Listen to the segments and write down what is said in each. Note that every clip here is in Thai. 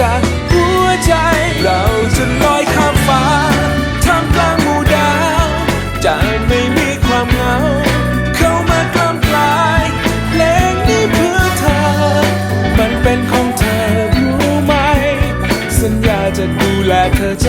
จากหัวใจ เราจะลอยข้ามฟ้าท่ามกลางหมู่ดาวจะไม่มีความเหงา เข้ามากล้ำกลายเพลงนี้เพื่อเธอ มันเป็นของเธอรู้ไหม สัญญาจะดูแลเธอจ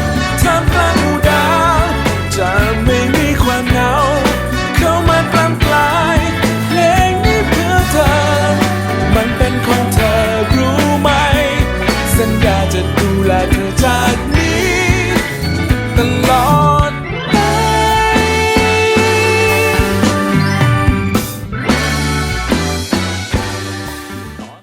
จะดูแลเธอจากนี้